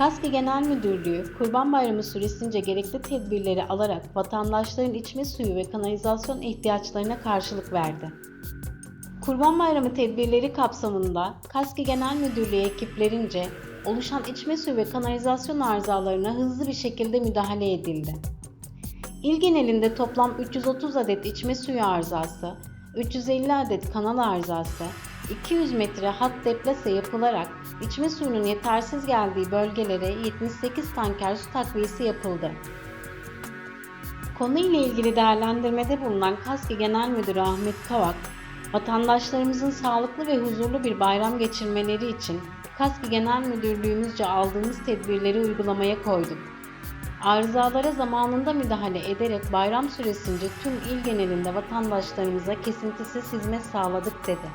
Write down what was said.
KASKİ Genel Müdürlüğü, Kurban Bayramı süresince gerekli tedbirleri alarak vatandaşların içme suyu ve kanalizasyon ihtiyaçlarına karşılık verdi. Kurban Bayramı tedbirleri kapsamında KASKİ Genel Müdürlüğü ekiplerince oluşan içme suyu ve kanalizasyon arızalarına hızlı bir şekilde müdahale edildi. İl genelinde toplam 330 adet içme suyu arızası, 350 adet kanal arızası, 200 metre hat deplase yapılarak içme suyunun yetersiz geldiği bölgelere 78 tanker su takviyesi yapıldı. Konuyla ilgili değerlendirmede bulunan KASKİ Genel Müdürü Ahmet Kavak, vatandaşlarımızın sağlıklı ve huzurlu bir bayram geçirmeleri için KASKİ Genel Müdürlüğümüzce aldığımız tedbirleri uygulamaya koyduk. Arızalara zamanında müdahale ederek bayram süresince tüm il genelinde vatandaşlarımıza kesintisiz hizmet sağladık dedi.